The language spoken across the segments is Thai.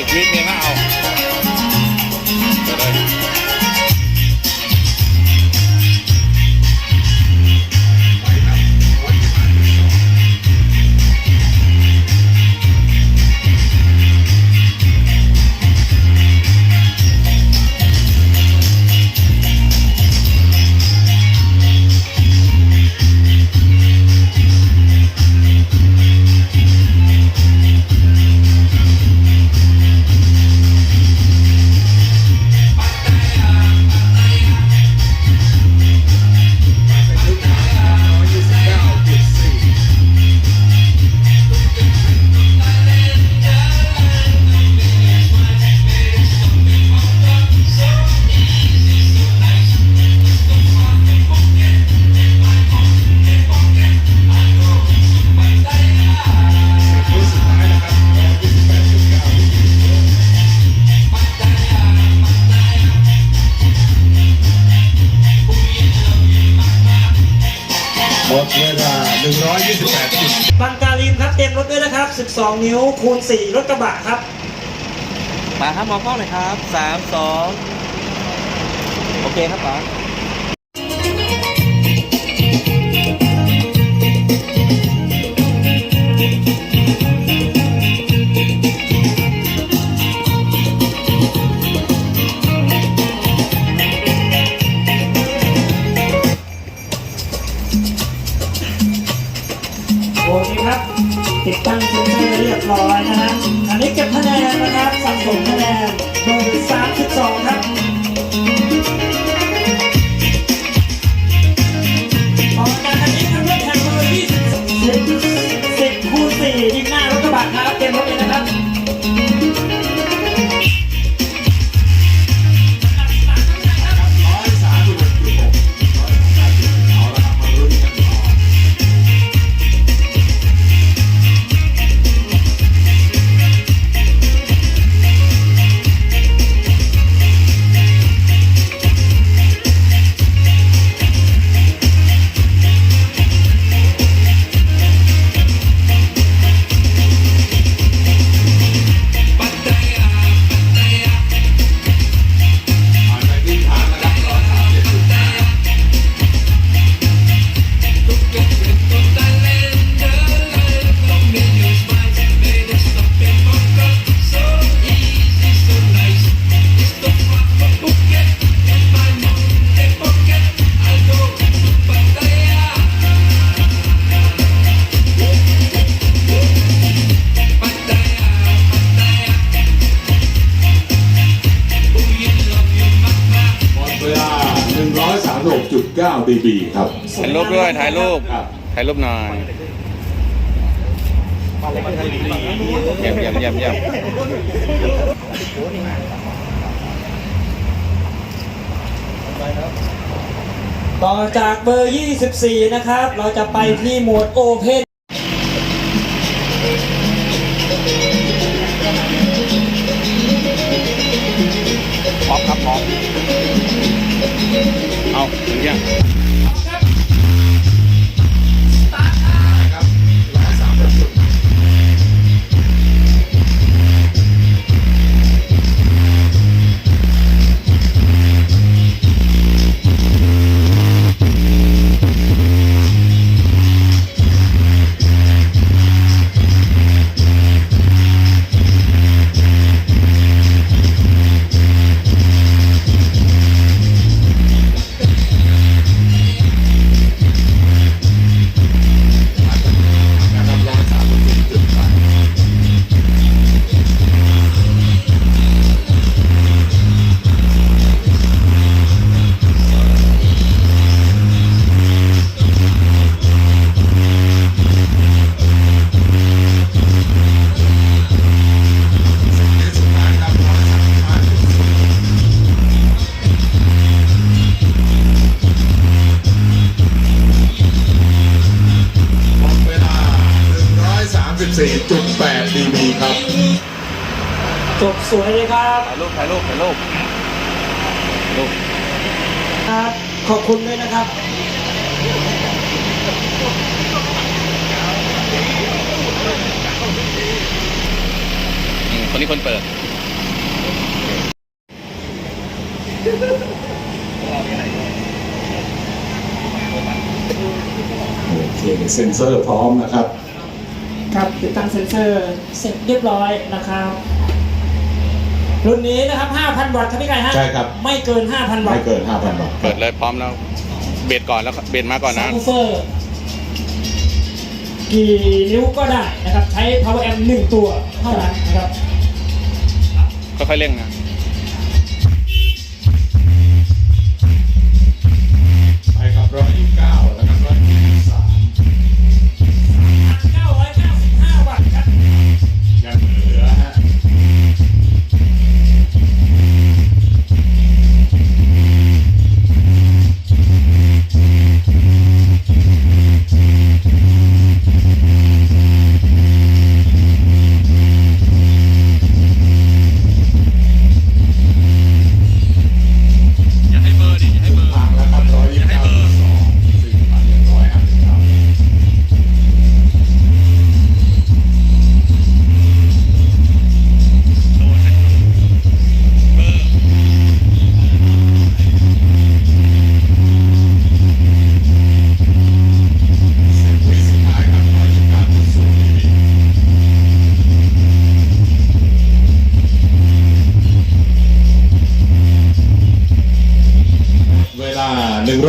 อีก 32 นิ้วคูณ 4 รถกระบะครับ ป๋าครับมองกล้องเลยครับสามสองโอเคครับป๋า นะคครับ ติดตั้งเซ็นเซอร์เรียบร้อยนะฮะอันนี้เก็บคะแนนนะครับสะสมคะแนนเบอร์32ครับ 136.9 dB ครับถ่ายรูปด้วยถ่ายรูปครับถ่ายรูปหน่อยเยี่ยมเยี่ยมเยี่ยมเยี่ยมต่อจากเบอร์ 24 นะครับ เราจะไปที่โหมด Open พ จุดแปดดี dB ครับ จบสวยเลยครับถ่ายรูปถ่ายรูปถ่ายรูปรูปครับ ขอบคุณด้วยนะครับคนนี้คนเปิด โอเคเซ็นเซอร์พร้อมนะครับ ครับติดตั้งเซ็นเซอร์เสร็จเรียบร้อยนะครับ รุ่นนี้นะครับ 5,000 วัตต์ครับพี่ไก่ฮะใช่ครับ ไม่เกิน 5,000 วัไม่ตต์เกิน5,000บาท เปิดเลยพร้อมแล้วเบสก่อนแล้วเบสมาก่อนซันะ บวูเฟอร์กี่นิ้วก็ได้นะครับ ใช้ power amp หนึ่งตัวเท่านั้นนะครับ ค่อยๆเร่งนะ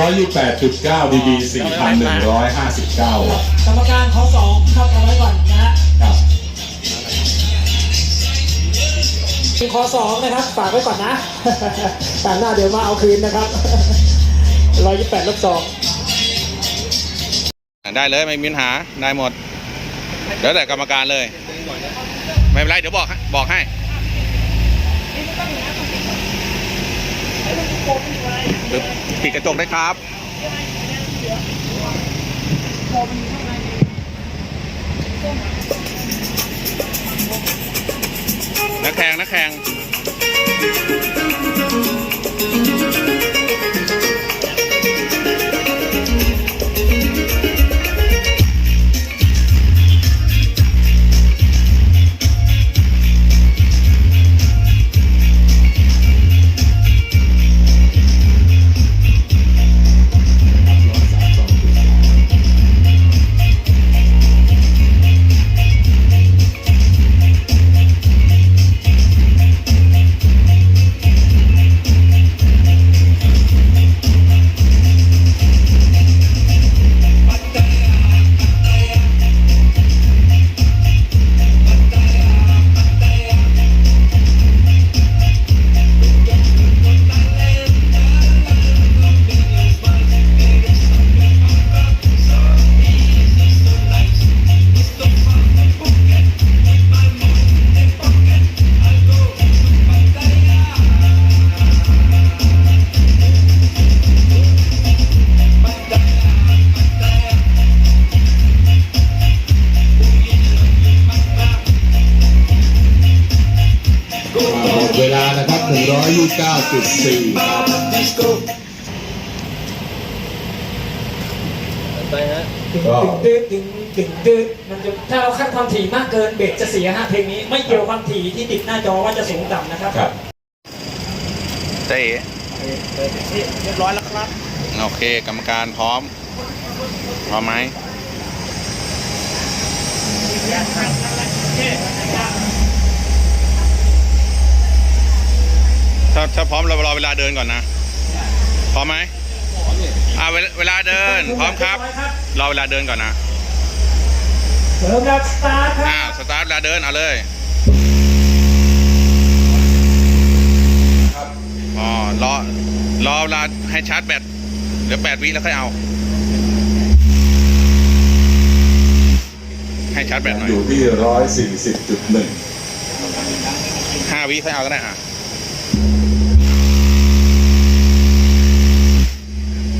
128.9 dB 4,159วัตต์กรรมการขอสองครับเอาไว้ก่อนนะฮะครับขอสองนะครับฝากไว้ก่อนนะแต่หน้าเดี๋ยวมาเอาคืนนะครับ128ลบสองได้เลยไม่มีปัญหาได้หมดแล้วแต่กรรมการเลย ไม่เป็นไรเดี๋ยวบอกให้บอกให้ ปิดกระจกได้ครับนักแข่งนักแข่ง 129.4 ครับ ไปฮะดึงดึงดึงดึงดึงมันจะถ้าเราขั้นความถี่มากเกินเบรกจะเสียฮะเพลงนี้ไม่เกี่ยวความถี่ที่ติดหน้าจอว่าจะสูงต่ำนะครับครับเจ๊เรียบร้อยแล้วครับ โอเค กรรมการพร้อม พร้อมไหม ถ้าถ้าพร้อมเรารอเวลาเดินก่อนนะ พร้อมไหมอ่าเวลาเวลาเดิน พร้อมครับ รอเวลาเดินก่อนนะเริ่มแล้วสตาร์ทคอ่ารับสตาร์ทเวลาเดินเอาเลยอ๋อรอรอเวลาให้ชาร์จแบตเหลือแปดวิแล้วค่อยเอา ให้ชาร์จแบตหน่อยอยู่ที่140.1ห้าวิค่อยเอาก็ได้อะ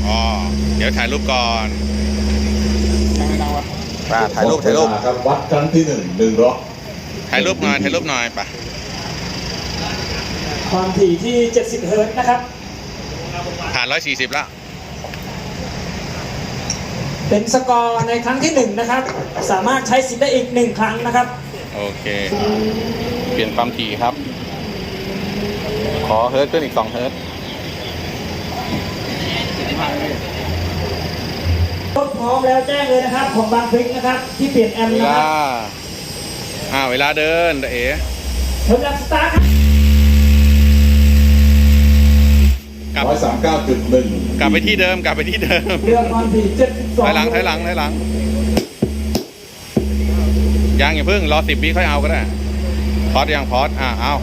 อ๋อ เดี๋ยวถ่ายรูปก่อนป่าถ่ายรูปถ่ายรูปหมดเวลครับวัดครั้งที่หนึ่งหนึ่งร้อยถ่ายรูปหน่อยถ่ายรูปหน่อยป่ะความถี่ที่ 70 เฮิร์ตซ์นะครับ ผ่านร้อยสี่สิบแล้ว เป็นสกอร์ในครั้งที่หนึ่งนะครับ สามารถใช้สิทธิ์ได้อีกหนึ่งครั้งนะครับ โอเค เปลี่ยนความถี่ครับ ขอเฮิร์ตขึ้นอีกสองเฮิร์ตร ร้อมแล้วแจ้งเลยนะครับ ของบางพริกนะครับ ที่เปลี่ยนแอมเวนะคลารับอ่าเวลาเดินเอ๋เริ่มจากสตาร์ทครับกลับ ร้อยสามเก้าจุดหนึ่งกลับไปที่เดิม กลับไปที่เดิม เรือความถี่เจ็ดสิบสองถอยหลังถอยหลังถอยหลังยังอย่าเพิ่งรอสิบวิค่อยเอาก็ได้ พอดยังพอดอ่าเอา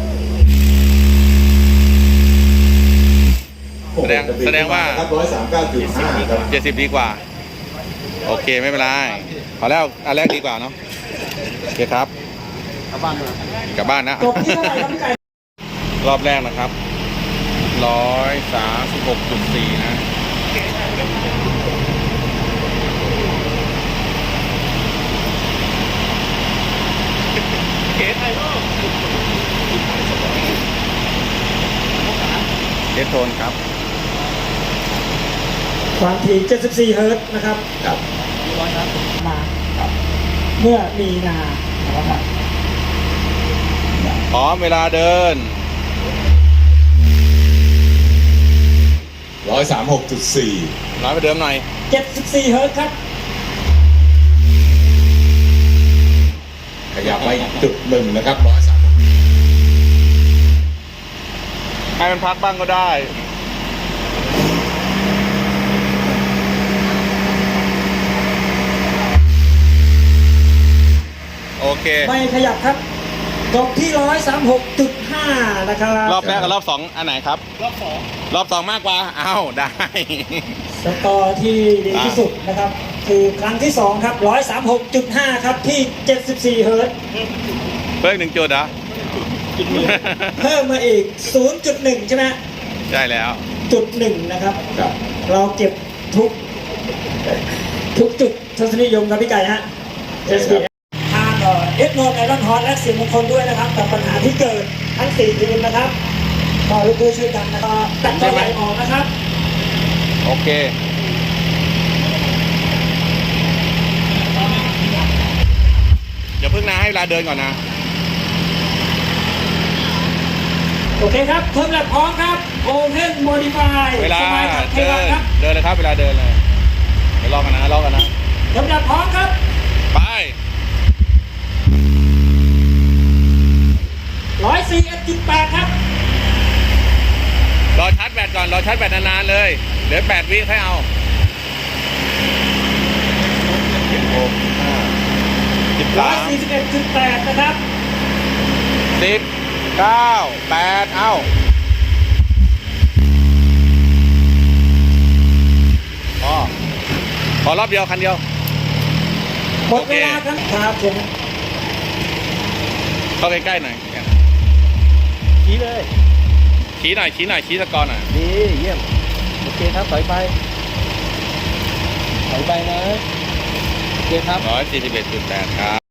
แสดงแสดงว่าครับร้อยสามเก้าจุดห้าครับ เจ็ดสิบดีกว่า โอเคไม่เป็นไรพอแล้วอันแรกดีกว่าเนาะโอเคครับกลับบ้านกลับบ้านนะจบที่เท่าไหร่ครับพี่ไก่รอบแรกนะครับร้อยสามสิบหกจุดสี่นะเอสโทนครับความถี่74เฮิร์ตซ์นะครับครับ มาเมื่อมีนานะครับพร้อมเวลาเดินร้อยสามหกจุดสี่น้อยไปเดิมหน่อย74เฮิร์ตซ์ครับ ขยับไปจุดหนึ่งนะครับร้อยสามให้มันพักบ้างก็ได้ โอเค ไม่ขยับครับจบที่136.5นะครับรอบแรกกับรอบสองอันไหนครับ รอบสองรอบสองมากกว่าอ้าวได้ สกอร์ที่ดีที่สุดนะครับ คือครั้งที่2ครับ136.5ครับที่74เฮิร์ตซ์เพิ่มหนึ่งจุดเหรอเพิ่มมาอีก0.1ใช่ไหมใช่แล้ว จุดหนึ่งนะครับครับเราเก็บทุก ทุกจุดทศนิยมครับพี่ไก่ฮะ SBS ทาง เอสโนไอรอนฮอตและเสียงมงคลด้วยนะครับ กับปัญหาที่เกิดทั้งสี่ทีมนะครับก็ร่วมด้วยช่วยกันนะครับตัดตัวไหลออกนะครับ โอเคอย่าเพิ่งนะให้เวลาเดินก่อนนะ โอเคครับเพิ่มแลบพร้อมครับโอเพนโมดิฟายเวลาสบายกับเทเดิวันนครับเดินเลยครับ เวลาเดินเลยเดี๋ยวรอกันนะรอกันนะเพิ่มแลบพร้อมครับ ไป141.8ครับ รอชาร์จแบตก่อน รอชาร์จแบตนานๆเลยเดี๋ยวแปดวิค่อยเอาสิบหกห้าสิบสาม141.8 นะครับ สิบเก้าแปดเอ้าพอขอรอบเดียว คันเดียว หมดเวลาครับครับผมเข้าใกล้ๆหน่อย ชี้เลยชี้หน่อยชี้หน่อยชี้สกอร์หน่อยดีเยี่ยมโอเคครับถอยไปถอยไปนะโอเคครับร้อยสี่สิบเอ็ดจุดแปดครับ